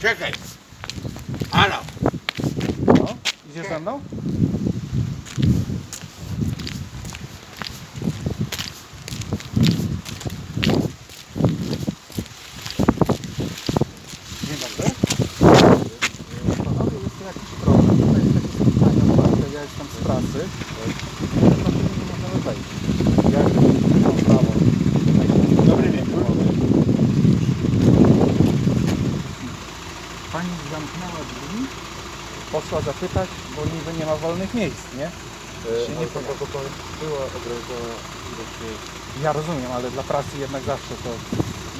Czekaj. Halo. No, idziesz ze mną? Dzień dobry. Panowie, jest tu jakiś problem. Tutaj jest takie spotkanie otwarte. Ja jestem z pracy. Dlaczego nie możemy wejść? Ja nie mam prawa. Dobry wieczór. Pani zamknęła drzwi, zapytać, bo niby nie ma wolnych miejsc, nie? Się nie pan była ograniczona ilość miejsc. Ja rozumiem, ale dla pracy jednak zawsze to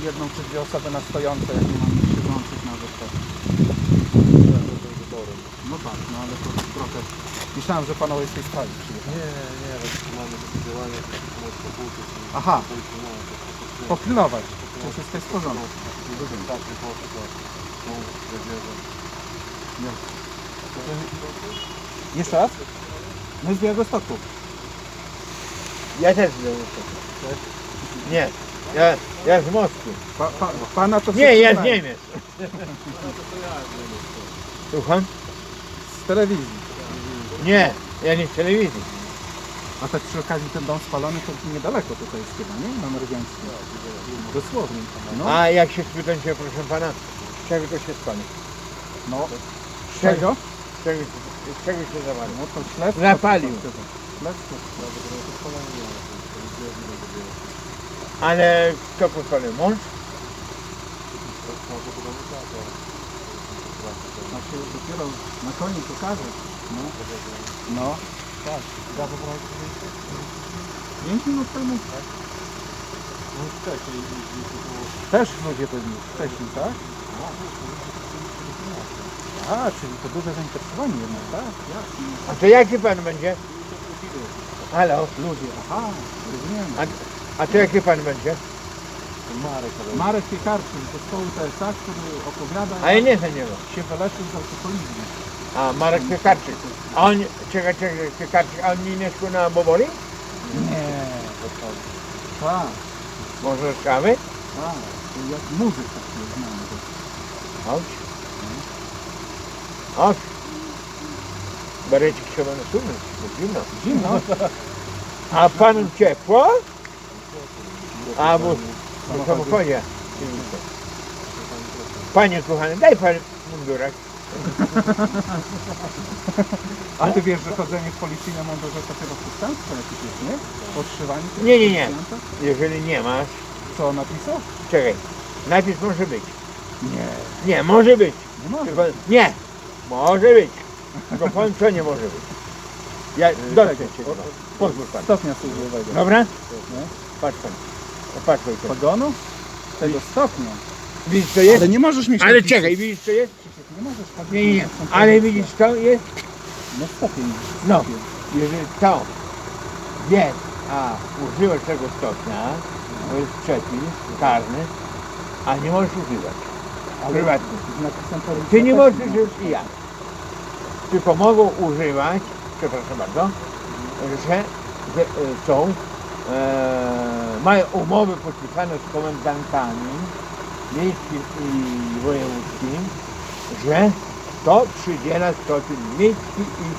jedną czy dwie osoby na stojące, jak nie mamy siedzących nawet to. No tak, no ale to trochę... Myślałem, że panowie z tej sprawy przyjechali. Nie, nie, bo mamy takie butów i Aha. no, Popilnować, czy wszystko jest w porządku. rozumiem. Tak, nie poszło, to są zwierzę. Jeszcze raz? My z Białegostoku. Ja też byłem. Nie. Ja, ja z Moskwy. Pa, pa, pana to Nie, ja z Niemiec. Słucham? Z telewizji. Nie, ja nie z telewizji. A tak przy okazji ten dom spalony to niedaleko tutaj jest chyba, nie? Na Merwiańskim. Dosłownie. No, A jak się spytam cię, proszę pana, z czego to się spali? no. Z czego? Z czego, z czego się zawali? No to śledztwo. Zapalił. Śledztwo. Ale kto pozwolił? Mąż? Ma się dopiero na koniec okaże. No. No. Tak. Ja po prostu... Pięć minut temu? No wcześniej, Też ludzie byli wcześniej, tak? A, czyli to duże zainteresowanie jednak, tak? Jasne. A to jaki pan będzie? Halo? Ludzie, aha, rozumiem. A, a to jaki pan będzie? Marek, Marek Piekarczyk z zespołu TSA, który opowiada, A ja nie za niego. jak się wyleczył z alkoholizmu. A Marek Piekarczyk. A on, czekaj, czekaj, Piekarczyk, a on nie mieszkał na Boboli? Nie, tak, Może z kawy? tak. To jak muzyk taki znany. Chodź. Chodź. Berecik trzeba nasunąć, bo zimno. Zimno. A panu ciepło? A bo w samochodzie. Panie kochany, daj pan mundurek. A ty wiesz, że chodzenie w policyjnym mundurze to chyba przestępstwo jakieś jest, nie? Podszywanie tego Nie, nie, nie. policjanta? Jeżeli nie masz, Co napisał? czekaj. Najpierw może być. Nie, Nie, może być. nie może. Tylko, nie, może być. Pan co nie może być. Ja dotknę cię tego. Pozwól pan. Stopnia służbowego. Dobra? Nie? Patrz pan. O, Patrz pan. Pagonu? Tego stopnia. Widzisz co jest? Ale nie możesz mieć Ale napisów. czekaj, widzisz co jest? Nie możesz chodzić Nie, nie, Ale widzisz co jest? No stopień. No. stopień. Jeżeli to jest, a używasz tego stopnia, to jest przepis karny, a nie możesz używać. Policja Ty nie możesz używać i ja. Tylko mogą używać, przepraszam bardzo, że, że e, są, e, mają umowy podpisane z komendantami miejskim i wojewódzkim, że to przydziela stopień miejski i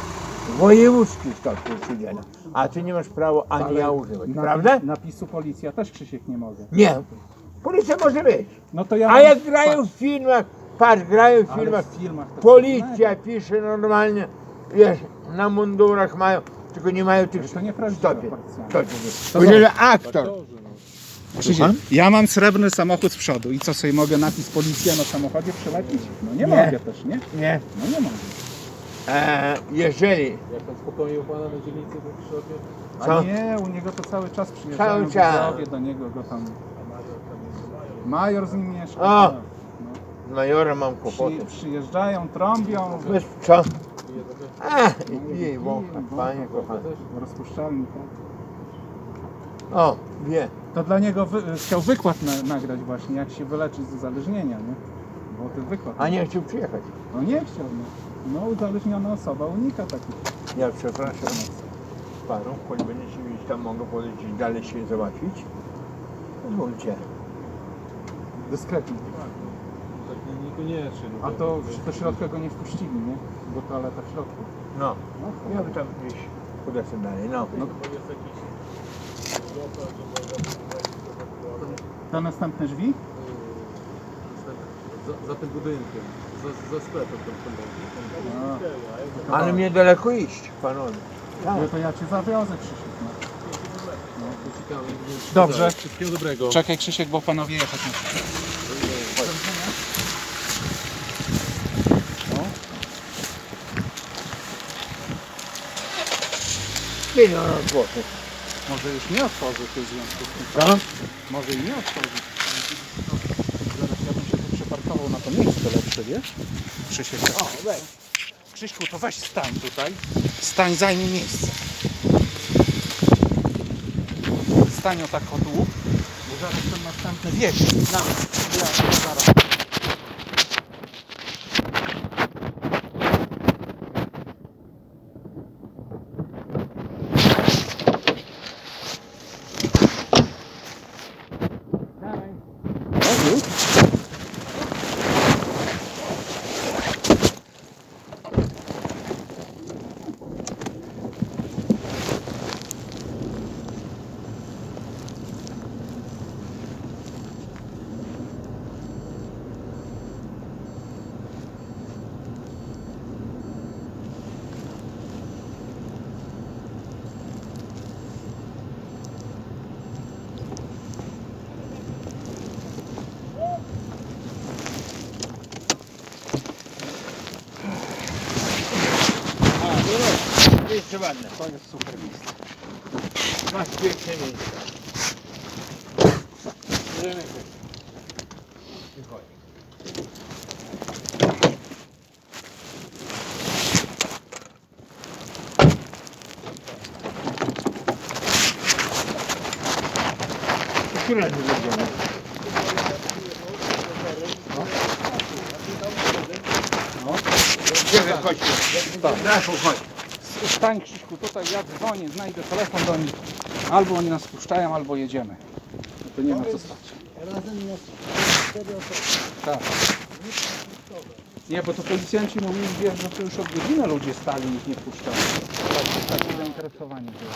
wojewódzki stopień przydziela. A ty nie masz prawa ani Ale ja używać, napis- prawda? Napisu policja też Krzysiek nie mogę. Nie. Policja może być. No to ja A mam- jak grają w filmach, patrz, grają w Ale filmach, w filmach to policja pisze normalnie, wiesz, na mundurach mają, tylko nie mają tych to nieprawdziwe stopień. policjanci. stopień. To Powiedzieli, aktor. Krzysiek, ja mam srebrny samochód z przodu i co sobie mogę napis policja na samochodzie przylepić? No nie, Nie. mogę też, nie? Nie. No nie mogę. E, jeżeli, jak tam spokojnie u pana na dzielnicy w Krzysztofie, A Co? nie, u niego to cały czas przyjeżdżają Cały czas. widzowie do niego go tam. Major z nim mieszka. O! tak. z majorem mam No. kłopoty. Przy, przyjeżdżają, trąbią, Wiesz co? A, i jej wącha, panie kochany. rozpuszczalni. Tak. O, wie. To dla niego wy, chciał wykład na, nagrać właśnie, jak się wyleczyć z uzależnienia, nie? Bo ten wykład. A nie chciał przyjechać. No nie chciał, no. No uzależniona osoba unika takich. Ja przepraszam panów, choć będziecie gdzieś tam mogą polecieć dalej się załatwić. Pozwólcie. Dyskretnie. Niekoniecznie. no A tak. to do środka go nie wpuścili, nie? Bo toaleta w środku. No, No, ja bym tam gdzieś podeszedł dalej, no. No. To następne drzwi? Za, za tym budynkiem, za, za sklepem tam tam będzie. A, Ale mnie daleko iść, panowie. Tak. no to ja cię zawiozę, Krzysiek. No. Ciekawe, Dobrze. Wszystkiego dobrego. Czekaj Krzysiek, bo panowie jechać muszą. No. Milion złotych. Może już nie otworzy w tym związku z tym. Co? Może i nie otworzy. Zaraz ja bym się tu przeparkował na to miejsce lepsze, wiesz? Krzysiek. O, weź. Krzyśku, to weź stań tutaj. Stań, zajmij miejsce. Stań o tak o tu, bo zaraz ten następny wiezie. Na, ja No, jeszcze ładne. To jest super miejsce. Masz piękne miejsce. Remyku. Którędy będziemy? No. Gdzie wychodźcie? Raszu, chodź. Stań Krzyśku, tutaj ja dzwonię, znajdę telefon do nich. Albo oni nas puszczają, albo jedziemy. No to nie ma co stać. Tak. Nie, bo to policjanci mówili, wiesz, że to już od godziny ludzie stali i ich nie puszczali. Tak, takie zainteresowanie było.